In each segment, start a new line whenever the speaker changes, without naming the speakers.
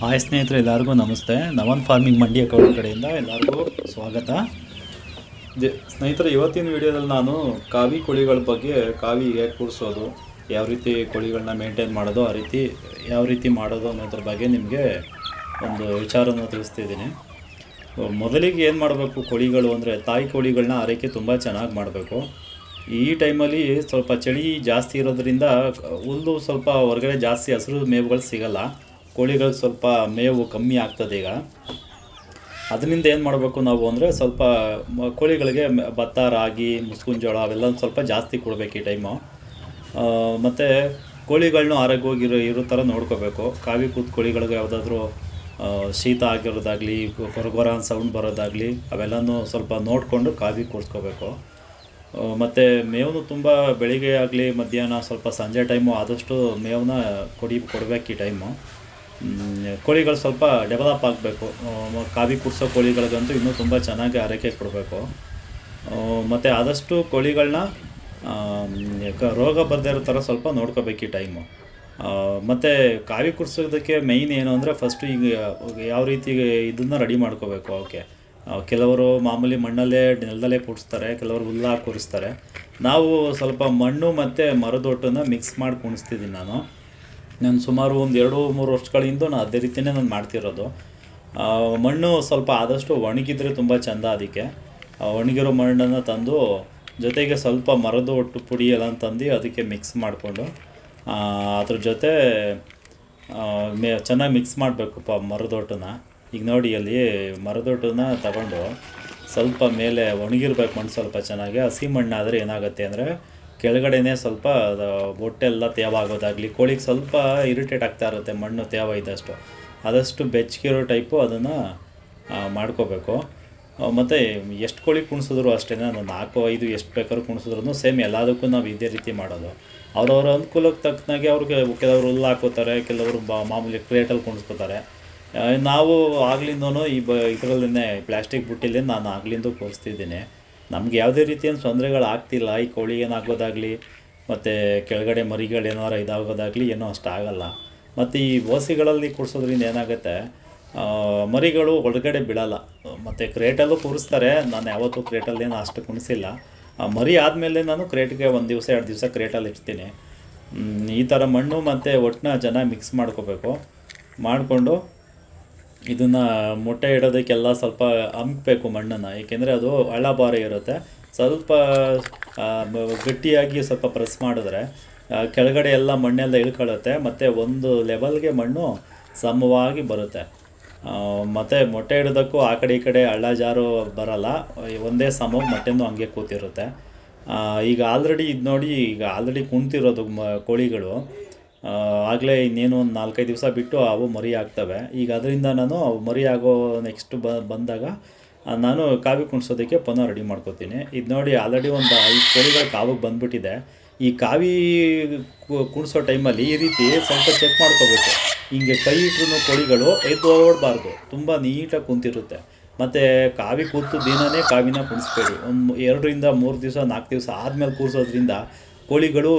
Hi ಸ್ನೇಹಿತರೆ, ಎಲ್ಲರಿಗೂ ನಮಸ್ತೆ. ನವನ್ ಫಾರ್ಮಿಂಗ್ ಮಂಡಿ ಅಕೌಂಟ್ ಕಡೆಯಿಂದ ಎಲ್ಲರಿಗೂ ಸ್ವಾಗತ. ಸ್ನೇಹಿತರೆ, ಇವತ್ತಿನ ವಿಡಿಯೋದಲ್ಲಿ ನಾನು ಕಾವಿ ಕೋಳಿಗಳ ಬಗ್ಗೆ ಕಾವಿ ಹೇಗೆ ಕೂರಿಸೋದು ಯಾವ ರೀತಿ ಕೋಳಿಗಳನ್ನ ಮೇಂಟೈನ್ ಮಾಡೋದು, ಆ ರೀತಿ ಯಾವ ರೀತಿ ಮಾಡೋದು ಅನ್ನೋದ್ರ ಬಗ್ಗೆ ನಿಮಗೆ ಒಂದು ವಿಚಾರವನ್ನು ತಿಳಿಸ್ತಿದ್ದೀನಿ ಮೊದಲಿಗೆ ಏನು ಮಾಡಬೇಕು ಕೋಳಿಗಳು ಅಂದರೆ, ತಾಯಿ ಕೋಳಿಗಳನ್ನ ಆರೈಕೆ ತುಂಬ ಚೆನ್ನಾಗಿ ಮಾಡಬೇಕು. ಈ ಟೈಮಲ್ಲಿ ಸ್ವಲ್ಪ ಚಳಿ ಜಾಸ್ತಿ ಇರೋದ್ರಿಂದ ಹುಲ್ಲು ಸ್ವಲ್ಪ ಹೊರಗಡೆ ಜಾಸ್ತಿ ಹಸಿರು ಮೇವುಗಳು ಸಿಗಲ್ಲ. ಕೋಳಿಗಳು ಸ್ವಲ್ಪ ಮೇವು ಕಮ್ಮಿ ಆಗ್ತದೆ ಈಗ. ಅದರಿಂದ ಏನು ಮಾಡಬೇಕು ನಾವು ಅಂದರೆ ಸ್ವಲ್ಪ ಕೋಳಿಗಳಿಗೆ ಭತ್ತ, ರಾಗಿ, ಮುಸ್ಕಿನ ಜೋಳ ಅವೆಲ್ಲ ಸ್ವಲ್ಪ ಜಾಸ್ತಿ ಕೊಡಬೇಕು ಈ ಟೈಮು. ಮತ್ತು ಕೋಳಿಗಳನ್ನೂ ಆರೋಗ್ಯವಾಗಿರೋ ಇರೋ ಥರ ನೋಡ್ಕೋಬೇಕು. ಕಾವಿ ಕೂತ್ ಕೋಳಿಗಳಿಗೆ ಯಾವುದಾದ್ರೂ ಶೀತ ಆಗಿರೋದಾಗಲಿ ಕೊರಗೊರ ಸೌಂಡ್ ಬರೋದಾಗಲಿ ಅವೆಲ್ಲನೂ ಸ್ವಲ್ಪ ನೋಡಿಕೊಂಡು ಕಾವಿ ಕೂರಿಸ್ಕೋಬೇಕು. ಮತ್ತು ಮೇವನ್ನು ತುಂಬ ಬೆಳಿಗ್ಗೆ ಆಗಲಿ ಮಧ್ಯಾಹ್ನ ಸ್ವಲ್ಪ ಸಂಜೆ ಟೈಮು ಆದಷ್ಟು ಮೇವನ್ನ ಕೊಡಿ, ಕೊಡಬೇಕು ಈ ಟೈಮು. ಕೋಳಿಗಳು ಸ್ವಲ್ಪ ಡೆವಲಪ್ ಆಗಬೇಕು. ಕಾವಿ ಕುಡಿಸೋ ಕೋಳಿಗಳಿಗಂತೂ ಇನ್ನೂ ತುಂಬ ಚೆನ್ನಾಗಿ ಆರೈಕೆ ಕೊಡಬೇಕು. ಮತ್ತು ಆದಷ್ಟು ಕೋಳಿಗಳನ್ನ ರೋಗ ಬರದೇ ಇರೋ ಥರ ಸ್ವಲ್ಪ ನೋಡ್ಕೋಬೇಕು ಈ ಟೈಮು. ಮತ್ತು ಕಾವಿ ಕುಡಿಸೋದಕ್ಕೆ ಮೈನ್ ಏನು ಅಂದರೆ ಫಸ್ಟು ಈಗ, ಯಾವ ರೀತಿ ಇದನ್ನು ರೆಡಿ ಮಾಡ್ಕೋಬೇಕು ಅವಕ್ಕೆ ಕೆಲವರು ಮಾಮೂಲಿ ಮಣ್ಣಲ್ಲೇ, ನೆಲದಲ್ಲೇ ಕುಡಿಸ್ತಾರೆ, ಕೆಲವರು ಹುಲ್ಲು ಕುಡಿಸ್ತಾರೆ ನಾವು ಸ್ವಲ್ಪ ಮಣ್ಣು ಮತ್ತು ಮರದೊಟ್ಟನ್ನು ಮಿಕ್ಸ್ ಮಾಡಿ ಕುಣಿಸ್ತಿದ್ದೀನಿ ನಾನು. ನಾನು ಸುಮಾರು ಒಂದು ಎರಡು ಮೂರು ವರ್ಷಗಳಿಂದ ನಾನು ಅದೇ ರೀತಿಯೇ ನಾನು ಮಾಡ್ತಿರೋದು. ಮಣ್ಣು ಸ್ವಲ್ಪ ಆದಷ್ಟು ಒಣಗಿದ್ರೆ ತುಂಬ ಚೆಂದ ಅದಕ್ಕೆ. ಒಣಗಿರೋ ಮಣ್ಣನ್ನು ತಂದು ಜೊತೆಗೆ ಸ್ವಲ್ಪ ಮರದ ಒಟ್ಟು ಪುಡಿ ಎಲ್ಲ ತಂದು ಅದಕ್ಕೆ ಮಿಕ್ಸ್ ಮಾಡಿಕೊಂಡು ಅದ್ರ ಜೊತೆ ಮೇ, ಚೆನ್ನಾಗಿ ಮಿಕ್ಸ್ ಮಾಡಬೇಕು ಪ ಮರದೊಟ್ಟನ್ನ ಈಗ ನೋಡಿ ಅಲ್ಲಿ ಮರದೊಟ್ಟನ್ನ ತಗೊಂಡು ಸ್ವಲ್ಪ ಮೇಲೆ ಒಣಗಿರ್ಬೇಕು ಮಣ್ಣು ಸ್ವಲ್ಪ ಚೆನ್ನಾಗಿ. ಹಸಿ ಮಣ್ಣಾದರೆ ಏನಾಗುತ್ತೆ ಅಂದರೆ ಕೆಳಗಡೆನೇ ಸ್ವಲ್ಪ ಅದು ಹೊಟ್ಟೆಲ್ಲ ತೇವ ಆಗೋದಾಗಲಿ ಕೋಳಿಗೆ ಸ್ವಲ್ಪ ಇರಿಟೇಟ್ ಆಗ್ತಾ ಇರುತ್ತೆ, ಮಣ್ಣು ತೇವ ಇದ್ದಷ್ಟು ಆದಷ್ಟು ಬೆಚ್ಚಗಿರೋ ಟೈಪು ಅದನ್ನು ಮಾಡ್ಕೋಬೇಕು. ಮತ್ತು ಎಷ್ಟು ಕೋಳಿ ಕುಣಿಸಿದ್ರು ಅಷ್ಟೇ, ನಾನು ನಾಲ್ಕು, ಐದು ಎಷ್ಟು ಬೇಕಾದ್ರೂ ಕುಣಿಸಿದ್ರು ಸೇಮ್ ಎಲ್ಲದಕ್ಕೂ ನಾವು ಇದೇ ರೀತಿ ಮಾಡೋದು. ಅವ್ರವ್ರ ಅನುಕೂಲಕ್ಕೆ ತಕ್ಕನಾಗೆ ಅವ್ರಿಗೆ ಕೆಲವರು ಹುಲ್ಲು ಹಾಕೋತಾರೆ, ಕೆಲವರು ಬಾ, ಮಾಮೂಲಿ ಕ್ರೇಟಲ್ಲಿ ಕುಣಿಸ್ಕೋತಾರೆ. ನಾವು ಆಗ್ಲಿಂದನೂ ಈ ಬ ಇದರಲ್ಲೇ ಪ್ಲ್ಯಾಸ್ಟಿಕ್ ಬುಟ್ಟಿಲಿ ನಾನು ಆಗ್ಲಿಂದು ಕೂರಿಸ್ತಿದ್ದೀನಿ. ನಮ್ಗೆ ಯಾವುದೇ ರೀತಿಯ ತೊಂದರೆಗಳು ಆಗ್ತಿಲ್ಲ ಈ ಕೋಳಿ ಏನಾಗೋದಾಗಲಿ, ಮತ್ತು ಕೆಳಗಡೆ ಮರಿಗಳು ಏನಾರು ಇದಾಗೋದಾಗಲಿ ಏನೂ ಅಷ್ಟು ಆಗೋಲ್ಲ. ಮತ್ತು ಈ ಓಸಿಗಳಲ್ಲಿ ಕೂರಿಸೋದ್ರಿಂದ ಏನಾಗುತ್ತೆ ಮರಿಗಳು ಒಳಗಡೆ ಬಿಡೋಲ್ಲ ಮತ್ತು ಕ್ರೇಟಲ್ಲೂ ಕೂರಿಸ್ತಾರೆ. ನಾನು ಯಾವತ್ತೂ ಕ್ರೇಟಲ್ಲಿ ಏನು ಅಷ್ಟು ಕುಣಿಸಿಲ್ಲ. ಮರಿ ಆದಮೇಲೆ ನಾನು ಕ್ರೇಟ್ಗೆ ಒಂದು ದಿವಸ, ಎರಡು ದಿವಸ ಕ್ರೇಟಲ್ಲಿ ಇಡ್ತೀನಿ. ಈ ಥರ ಮಣ್ಣು ಮತ್ತು ಒಟ್ಟನ್ನ ಜನ ಮಿಕ್ಸ್ ಮಾಡ್ಕೋಬೇಕು. ಮಾಡಿಕೊಂಡು ಇದನ್ನು ಮೊಟ್ಟೆ ಇಡೋದಕ್ಕೆಲ್ಲ ಸ್ವಲ್ಪ ಅಮ್ಕಬೇಕು ಮಣ್ಣನ್ನು, ಏಕೆಂದರೆ ಅದು ಹಳ್ಳಬಾರ ಇರುತ್ತೆ. ಸ್ವಲ್ಪ ಗಟ್ಟಿಯಾಗಿ ಸ್ವಲ್ಪ ಪ್ರೆಸ್ ಮಾಡಿದ್ರೆ ಕೆಳಗಡೆ ಎಲ್ಲ ಮಣ್ಣೆಲ್ಲ ಇಳ್ಕೊಳ್ಳುತ್ತೆ, ಮತ್ತು ಒಂದು ಲೆವೆಲ್ಗೆ ಮಣ್ಣು ಸಮವಾಗಿ ಬರುತ್ತೆ. ಮತ್ತು ಮೊಟ್ಟೆ ಇಡೋದಕ್ಕೂ ಆ ಕಡೆ ಈ ಕಡೆ ಹಳ್ಳ ಜಾರು ಬರಲ್ಲ ಒಂದೇ ಸಮ ಮೊಟ್ಟೆನೂ ಹಂಗೆ ಕೂತಿರುತ್ತೆ. ಈಗ ಆಲ್ರೆಡಿ ಇದು ನೋಡಿ, ಈಗ ಆಲ್ರೆಡಿ ಕುಂತಿರೋದು ಕೋಳಿಗಳು. ಆಗಲೇ ಇನ್ನೇನು ಒಂದು ನಾಲ್ಕೈದು ದಿವಸ ಬಿಟ್ಟು ಅವು ಮರಿ ಆಗ್ತವೆ. ಈಗ ಅದರಿಂದ ನಾನು ಅವು ಮರಿ ಆಗೋ ನೆಕ್ಸ್ಟ್ ಬ, ಬಂದಾಗ ನಾನು ಕಾವಿ ಕುಣಿಸೋದಕ್ಕೆ ಪುನಃ ರೆಡಿ ಮಾಡ್ಕೋತೀನಿ. ಇದು ನೋಡಿ ಆಲ್ರೆಡಿ ಒಂದು ಐದು ಕೋಳಿಗಳು ಕಾವಿಗೆ ಬಂದ್ಬಿಟ್ಟಿದೆ. ಈ ಕಾವಿ ಕುಣಿಸೋ ಟೈಮಲ್ಲಿ ಈ ರೀತಿ ಸ್ವಲ್ಪ ಚೆಕ್ ಮಾಡ್ಕೋಬೇಕು. ಹಿಂಗೆ ಕೈ ಇಟ್ರು ಕೋಳಿಗಳು ಎದ್ದು ಓಡಬಾರ್ದು ತುಂಬ ನೀಟಾಗಿ ಕುಂತಿರುತ್ತೆ. ಮತ್ತು ಕಾವಿ ಕೂತು ದಿನವೇ ಕಾವಿನ ಕುಣಿಸ್ಬೇಡಿ ಒಂದು ಎರಡರಿಂದ ಮೂರು ದಿವಸ, ನಾಲ್ಕು ದಿವಸ ಆದಮೇಲೆ ಕೂರಿಸೋದ್ರಿಂದ ಕೋಳಿಗಳು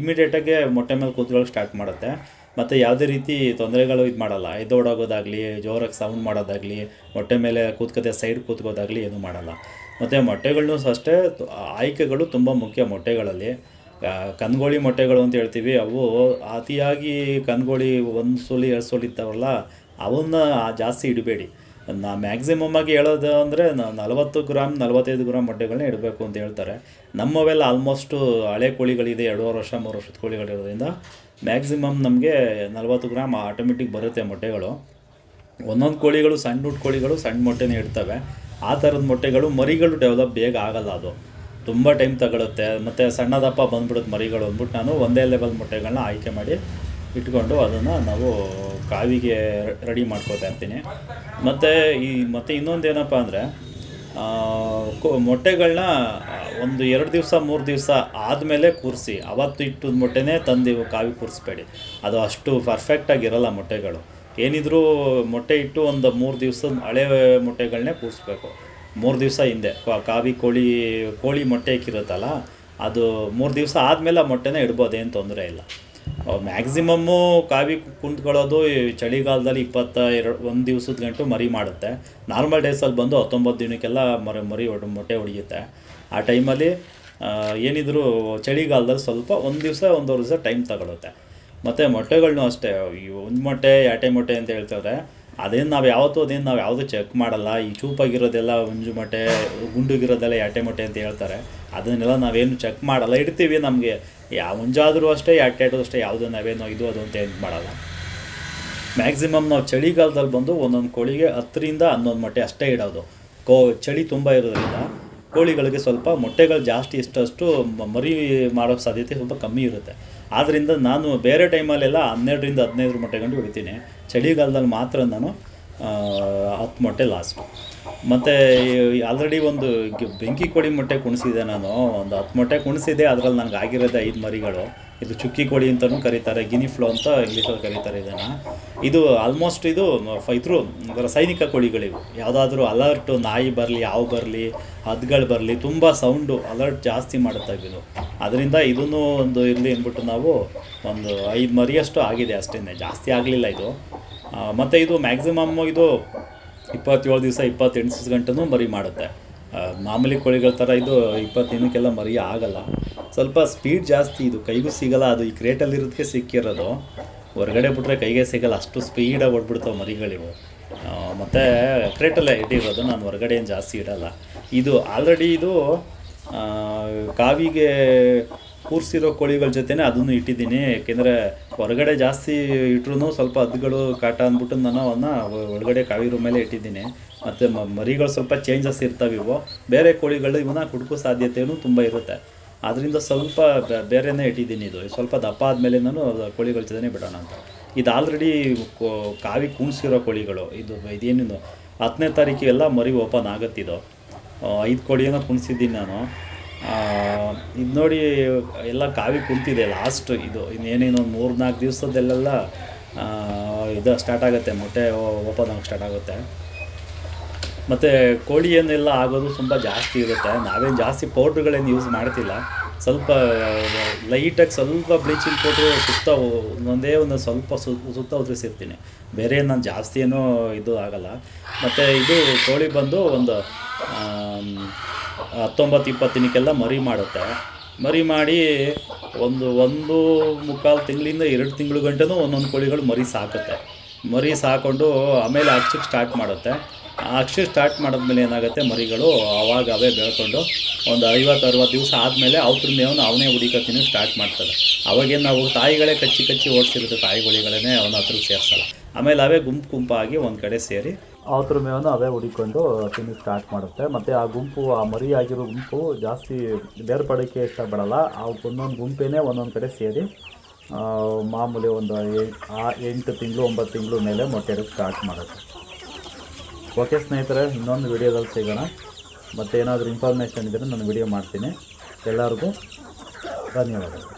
ಇಮಿಡಿಯೇಟಾಗೆ ಮೊಟ್ಟೆ ಮೇಲೆ ಕೂತ್ಕೊಳ್ಳೋಕೆ ಸ್ಟಾರ್ಟ್ ಮಾಡುತ್ತೆ. ಮತ್ತು ಯಾವುದೇ ರೀತಿ ತೊಂದರೆಗಳು ಇದು ಮಾಡಲ್ಲ. ಎದ್ದೋಡೋಗೋದಾಗಲಿ, ಜೋರಾಗಿ ಸೌಂಡ್ ಮಾಡೋದಾಗಲಿ, ಮೊಟ್ಟೆ ಮೇಲೆ ಕೂತ್ಕೋದೆ ಸೈಡ್ ಕೂತ್ಕೋದಾಗಲಿ ಏನೂ ಮಾಡಲ್ಲ. ಮತ್ತು ಮೊಟ್ಟೆಗಳನ್ನೂ ಅಷ್ಟೇ ಆಯ್ಕೆಗಳು ತುಂಬ ಮುಖ್ಯ ಮೊಟ್ಟೆಗಳಲ್ಲಿ. ಕನ್ಗೋಳಿ ಮೊಟ್ಟೆಗಳು ಅಂತ ಹೇಳ್ತೀವಿ, ಅವು ಅತಿಯಾಗಿ ಕನ್ಗೋಳಿ ಒಂದು ಸೋಲಿ ಎರಡು ಸೋಲಿ ಇರ್ತಾವಲ್ಲ, ಅವನ್ನ ಜಾಸ್ತಿ ಇಡಬೇಡಿ. ನಾ ಮ್ಯಾಕ್ಸಿಮಮ್ ಆಗಿ ಹೇಳೋದು ಅಂದರೆ ನಲವತ್ತು ಗ್ರಾಮ್ ನಲವತ್ತೈದು ಗ್ರಾಮ್ ಮೊಟ್ಟೆಗಳನ್ನ ಇಡಬೇಕು ಅಂತ ಹೇಳ್ತಾರೆ. ನಮ್ಮವೆಲ್ಲ ಆಲ್ಮೋಸ್ಟು ಹಳೆ ಕೋಳಿಗಳಿದೆ, ಎರಡೂವರೆ ವರ್ಷ, ಮೂರು ವರ್ಷದ ಕೋಳಿಗಳಿರೋದ್ರಿಂದ ಮ್ಯಾಕ್ಸಿಮಮ್ ನಮಗೆ ನಲವತ್ತು ಗ್ರಾಮ್ ಆಟೋಮೆಟಿಕ್ ಬರುತ್ತೆ ಮೊಟ್ಟೆಗಳು. ಒಂದೊಂದು ಕೋಳಿಗಳು, ಸಣ್ಣ ಹುಟ್ಟು ಕೋಳಿಗಳು ಸಣ್ಣ ಮೊಟ್ಟೆನೇ ಇಡ್ತವೆ ಆ ಥರದ ಮೊಟ್ಟೆಗಳು ಮರಿಗಳು ಡೆವಲಪ್ ಬೇಗ ಆಗಲ್ಲ ಅದು. ತುಂಬ ಟೈಮ್ ತಗೊಳುತ್ತೆ. ಮತ್ತು ಸಣ್ಣದಪ್ಪ ಬಂದ್ಬಿಡುತ್ತೆ ಮರಿಗಳು ಅಂದ್ಬಿಟ್ಟು ನಾನು ಒಂದೇ ಲೆವೆಲ್ ಮೊಟ್ಟೆಗಳನ್ನ ಆಯ್ಕೆ ಮಾಡಿ ಇಟ್ಕೊಂಡು ಅದನ್ನು ನಾವು ಕಾವಿಗೆ ರೆಡಿ ಮಾಡ್ಕೋತಾ ಇರ್ತೀನಿ. ಮತ್ತು ಈ, ಮತ್ತು ಇನ್ನೊಂದು ಏನಪ್ಪ ಅಂದರೆ ಮೊಟ್ಟೆಗಳನ್ನ ಒಂದು ಎರಡು ದಿವಸ, ಮೂರು ದಿವಸ ಆದಮೇಲೆ ಕೂರಿಸಿ. ಅವತ್ತು ಇಟ್ಟು ಮೊಟ್ಟೆನೇ ತಂದು ಕಾವಿ ಕೂರಿಸ್ಬೇಡಿ. ಅದು ಅಷ್ಟು ಪರ್ಫೆಕ್ಟಾಗಿರಲ್ಲ ಮೊಟ್ಟೆಗಳು. ಏನಿದ್ರೂ ಮೊಟ್ಟೆ ಇಟ್ಟು ಒಂದು ಮೂರು ದಿವಸದ ಹಳೆ ಮೊಟ್ಟೆಗಳನ್ನೇ ಕೂರಿಸ್ಬೇಕು. ಮೂರು ದಿವಸ ಹಿಂದೆ. ಕಾವಿ ಕೋಳಿ ಕೋಳಿ ಮೊಟ್ಟೆ ಇಕ್ಕಿರುತ್ತಲ್ಲ ಅದು ಮೂರು ದಿವಸ ಆದಮೇಲೆ ಮೊಟ್ಟೆನೇ ಇಡ್ಬೋದು, ಏನು ತೊಂದರೆ ಇಲ್ಲ. ಮ್ಯಾಕ್ಸಿಮಮ್ಮು ಕಾವಿ ಕುಂತ್ಕೊಳ್ಳೋದು ಚಳಿಗಾಲದಲ್ಲಿ ಇಪ್ಪತ್ತ ಎರಡು, ಒಂದು ದಿವಸದ ಗಂಟು ಮರಿ ಮಾಡುತ್ತೆ. ನಾರ್ಮಲ್ ಡೇಸಲ್ಲಿ ಬಂದು ಹತ್ತೊಂಬತ್ತು ದಿನಕ್ಕೆಲ್ಲ ಮರಿ ಮರಿ ಹೊಡೆ ಮೊಟ್ಟೆ ಹೊಡಿಯುತ್ತೆ ಆ ಟೈಮಲ್ಲಿ ಏನಿದ್ರು ಚಳಿಗಾಲದಲ್ಲಿ ಸ್ವಲ್ಪ ಒಂದು ದಿವಸ, ಒಂದೂವರೆ ದಿವಸ ಟೈಮ್ ತಗೊಳುತ್ತೆ. ಮತ್ತು ಮೊಟ್ಟೆಗಳನ್ನೂ ಅಷ್ಟೇ ಒಂದು ಮೊಟ್ಟೆ, ಎರಟೆ ಮೊಟ್ಟೆ ಅಂತ ಹೇಳ್ತಾರೆ ಅದೇನು ನಾವು ಯಾವತ್ತೂ ಅದೇನು ನಾವು ಯಾವುದೂ ಚೆಕ್ ಮಾಡಲ್ಲ. ಈ ಚೂಪಾಗಿರೋದೆಲ್ಲ ಹುಂಜು ಮೊಟ್ಟೆ ಗುಂಡುಗಿರೋದೆಲ್ಲ ಎಟೆ ಮೊಟ್ಟೆ ಅಂತ ಹೇಳ್ತಾರೆ. ಅದನ್ನೆಲ್ಲ ನಾವೇನು ಚೆಕ್ ಮಾಡಲ್ಲ. ಇಡ್ತೀವಿ ನಮಗೆ. ಯಾವ ಹುಂಜಾದರೂ ಅಷ್ಟೇ ಎರಟೆಟು ಅಷ್ಟೇ, ಯಾವುದೂ ನಾವೇನು ಇದು, ಅದು ಅಂತ ಏನು ಮಾಡಲ್ಲ. ಮ್ಯಾಕ್ಸಿಮಮ್ ನಾವು ಚಳಿಗಾಲದಲ್ಲಿ ಬಂದು ಒಂದೊಂದು ಕೋಳಿಗೆ ಹತ್ತರಿಂದ ಹನ್ನೊಂದು ಮೊಟ್ಟೆ ಅಷ್ಟೇ ಇಡೋದು. ಕೋ, ಚಳಿ ತುಂಬ ಇರೋದ್ರಿಂದ ಕೋಳಿಗಳಿಗೆ ಸ್ವಲ್ಪ ಮೊಟ್ಟೆಗಳು ಜಾಸ್ತಿ ಇಷ್ಟಷ್ಟು ಮರಿ ಮಾಡೋ ಸಾಧ್ಯತೆ ಸ್ವಲ್ಪ ಕಮ್ಮಿ ಇರುತ್ತೆ. ಆದ್ದರಿಂದ ನಾನು ಬೇರೆ ಟೈಮಲ್ಲೆಲ್ಲ ಹನ್ನೆರಡರಿಂದ ಹದಿನೈದು ಮೊಟ್ಟೆ ಹೊಡಿತೀನಿ ಚಳಿಗಾಲದಲ್ಲಿ ಮಾತ್ರ ನಾನು ಹತ್ತು ಮೊಟ್ಟೆ ಲಾಸ್ಟು ಮತ್ತು ಆಲ್ರೆಡಿ ಒಂದು ಬೆಂಕಿ ಕೋಳಿ ಮೊಟ್ಟೆ ಕುಣಿಸಿದೆ ನಾನು. ಒಂದು ಹತ್ತು ಮೊಟ್ಟೆ ಕುಣಿಸಿದೆ, ಅದರಲ್ಲಿ ನನಗೆ ಆಗಿರೋದೇ ಐದು ಮರಿಗಳು. ಇದು ಚುಕ್ಕಿ ಕೋಳಿ ಅಂತಲೂ ಕರೀತಾರೆ, ಗಿನಿ ಫ್ಲೋ ಅಂತ ಇಂಗ್ಲೀಷಲ್ಲಿ ಕರೀತಾರೆ ಇದನ್ನು. ಇದು ಆಲ್ಮೋಸ್ಟ್ ಇದು ಇದ್ರು ರಾಸಾಯನಿಕ ಕೋಳಿಗಳಿವು ಯಾವುದಾದ್ರೂ ಅಲರ್ಟು ನಾಯಿ ಬರಲಿ, ಹಾವು ಬರಲಿ, ಹದ್ಗಳು ಬರಲಿ, ತುಂಬ ಸೌಂಡು ಅಲರ್ಟ್ ಜಾಸ್ತಿ ಮಾಡುತ್ತೆ ಇದು. ಅದರಿಂದ ಇದೂ ಒಂದು ಇರಲಿ ಅಂದ್ಬಿಟ್ಟು ನಾವು ಒಂದು ಐದು ಮರಿಯಷ್ಟು ಆಗಿದೆ ಅಷ್ಟೇ ಜಾಸ್ತಿ ಆಗಲಿಲ್ಲ ಇದು. ಮತ್ತು ಇದು ಮ್ಯಾಕ್ಸಿಮಮ್ ಇದು ಇಪ್ಪತ್ತೇಳು ದಿವಸ ಇಪ್ಪತ್ತೆಂಟು ಗಂಟನೂ ಮರಿ ಮಾಡುತ್ತೆ. ಮಾಮೂಲಿ ಕೋಳಿಗಳ ಥರ ಇದು ಇಪ್ಪತ್ತು ದಿನಕ್ಕೆಲ್ಲ ಮರಿ ಆಗಲ್ಲ. ಸ್ವಲ್ಪ ಸ್ಪೀಡ್ ಜಾಸ್ತಿ ಇದು, ಕೈಗೂ ಸಿಗಲ್ಲ, ಅದು ಈ ಕ್ರೇಟಲ್ಲಿರೋದಕ್ಕೆ ಸಿಕ್ಕಿರೋದು. ಹೊರಗಡೆ ಬಿಟ್ಟರೆ ಕೈಗೆ ಸಿಗಲ್ಲ, ಅಷ್ಟು ಸ್ಪೀಡಾಗಿ ಹೊಡ್ಬಿಡ್ತಾವೆ ಮರಿಗಳಿವು. ಮತ್ತು ಕ್ರೇಟಲ್ಲೇ ಇಟ್ಟಿರೋದು, ನಾನು ಹೊರಗಡೆ ಏನು ಜಾಸ್ತಿ ಇಡಲ್ಲ. ಇದು ಆಲ್ರೆಡಿ ಇದು ಕಾವಿಗೆ ಕೂರಿಸಿರೋ ಕೋಳಿಗಳ ಜೊತೆನೇ ಅದನ್ನು ಇಟ್ಟಿದ್ದೀನಿ. ಏಕೆಂದರೆ ಹೊರಗಡೆ ಜಾಸ್ತಿ ಇಟ್ರೂ ಸ್ವಲ್ಪ ಹದ್ದುಗಳು ಕಾಟ ಅಂದ್ಬಿಟ್ಟು ನಾನು ಅವನ್ನ ಒಳಗಡೆ ಕಾವಿ ರೂಮ್ ಮೇಲೆ ಇಟ್ಟಿದ್ದೀನಿ. ಮತ್ತು ಮರಿಗಳು ಸ್ವಲ್ಪ ಚೇಂಜಸ್ ಇರ್ತವೆ ಇವು. ಬೇರೆ ಕೋಳಿಗಳು ಇವನ್ನ ಕುಡ್ಕೋ ಸಾಧ್ಯತೆಯೂ ತುಂಬ ಇರುತ್ತೆ. ಅದರಿಂದ ಸ್ವಲ್ಪ ಬೇರೆನೇ ಇಟ್ಟಿದ್ದೀನಿ ಇದು. ಸ್ವಲ್ಪ ದಪ್ಪ ಆದಮೇಲೆ ನಾನು ಕೋಳಿಗಳ ಜೊತೆನೇ ಬಿಡೋಣ ಅಂತ. ಇದು ಆಲ್ರೆಡಿ ಕಾವಿ ಕೂಣಿಸಿರೋ ಕೋಳಿಗಳು. ಇದು, ಇದೇನಿದು? ಹತ್ತನೇ ತಾರೀಕಿಗೆಲ್ಲ ಮರಿ ಓಪನ್ ಆಗುತ್ತಿದ್ದು ಐದು ಕೋಡಿಯನ್ನು ಕುಣಿಸಿದ್ದೀನಿ ನಾನು. ಇದು ನೋಡಿ ಎಲ್ಲ ಕಾವಿ ಕುಂತಿದೆ ಲಾಸ್ಟ್ ಇದು. ಇನ್ನೇನೇನು ಒಂದು ಮೂರು ನಾಲ್ಕು ದಿವಸದಲ್ಲೆಲ್ಲ ಇದು ಸ್ಟಾರ್ಟ್ ಆಗುತ್ತೆ, ಮೊಟ್ಟೆ ಓಪನ್ ಆಗೋಕ್ಕೆ ಸ್ಟಾರ್ಟ್ ಆಗುತ್ತೆ. ಮತ್ತು ಕೋಳಿ ಏನೆಲ್ಲ, ಆಗೋದು ತುಂಬ ಜಾಸ್ತಿ ಇರುತ್ತೆ. ನಾವೇನು ಜಾಸ್ತಿ ಪೌಡ್ರ್ಗಳೇನು ಯೂಸ್ ಮಾಡ್ತಿಲ್ಲ. ಸ್ವಲ್ಪ ಲೈಟಾಗಿ ಸ್ವಲ್ಪ ಬ್ಲೀಚಿಂಗ್ ಪೌಡ್ರು ಸುತ್ತ ಒಂದೇ ಒಂದು ಸ್ವಲ್ಪ ಸುತ್ತ ಉದುರಿಸಿರ್ತೀನಿ. ಬೇರೆ ನಾನು ಜಾಸ್ತಿ ಏನೂ ಇದು ಆಗಲ್ಲ. ಮತ್ತು ಇದು ಕೋಳಿ ಬಂದು ಒಂದು ಹತ್ತೊಂಬತ್ತು ಇಪ್ಪತ್ತು ದಿನಕ್ಕೆಲ್ಲ ಮರಿ ಮಾಡುತ್ತೆ. ಮರಿ ಮಾಡಿ ಒಂದು ಒಂದು ಮುಕ್ಕಾಲು ತಿಂಗಳಿಂದ ಎರಡು ತಿಂಗಳು ಗಂಟೆನೂ ಒಂದೊಂದು ಕೋಳಿಗಳು ಮರಿ ಸಾಕುತ್ತೆ. ಮರಿ ಸಾಕೊಂಡು ಆಮೇಲೆ ಹಚ್ಚಕ್ಕೆ ಸ್ಟಾರ್ಟ್ ಮಾಡುತ್ತೆ. ಅಕ್ಷ ಸ್ಟಾರ್ಟ್ ಮಾಡಿದ್ಮೇಲೆ ಏನಾಗುತ್ತೆ ಮರಿಗಳು ಅವಾಗ ಅವೇ ಬೆಳ್ಕೊಂಡು ಒಂದು ಐವತ್ತು, ಅರವತ್ತು ದಿವಸ ಆದಮೇಲೆ ಮೇವನ್ನ ಅವನೇ ಹುಡಿಕತ್ತೀನಿ ಸ್ಟಾರ್ಟ್ ಮಾಡ್ತಾರೆ ಅವಾಗೇನು ನಾವು ತಾಯಿಗಳೇ ಕಚ್ಚಿ ಕಚ್ಚಿ ಓಡಿಸಿರುತ್ತೆ ತಾಯಿಗಳಿಗಳೇ ಅವನ ಹತ್ರ ಸೇರಿಸಲ್ಲ. ಆಮೇಲೆ ಅವೇ ಗುಂಪು ಗುಂಪಾಗಿ ಒಂದು ಕಡೆ ಸೇರಿ ಅವತ್ರ ಮೇವನ್ನು ಅವೇ ಹುಡಿಕೊಂಡು ತಿನ್ನು ಸ್ಟಾರ್ಟ್ ಮಾಡುತ್ತೆ. ಮತ್ತು ಆ ಗುಂಪು, ಆ ಮರಿ ಆಗಿರೋ ಗುಂಪು ಜಾಸ್ತಿ ಬೇರ್ಪಡೋಕ್ಕೆ ಇಷ್ಟಪಡಲ್ಲ ಆ ಒಂದೊಂದು ಗುಂಪೇನೆ ಒಂದೊಂದು ಕಡೆ ಸೇರಿ ಮಾಮೂಲಿ ಒಂದು ಆ ಎಂಟು ತಿಂಗಳು, ಒಂಬತ್ತು ತಿಂಗಳು ಮೇಲೆ ಮೊಟ್ಟೆ ಸ್ಟಾರ್ಟ್ ಮಾಡುತ್ತೆ. ಓಕೆ ಸ್ನೇಹಿತರೆ ಇನ್ನೊಂದು ವಿಡಿಯೋದಲ್ಲಿ ಸಿಗೋಣ. ಮತ್ತು ಏನಾದರೂ ಇನ್ಫಾರ್ಮೇಷನ್ ಇದ್ದರೆ ನಾನು ವಿಡಿಯೋ ಮಾಡ್ತೀನಿ. ಎಲ್ಲರಿಗೂ ಧನ್ಯವಾದಗಳು.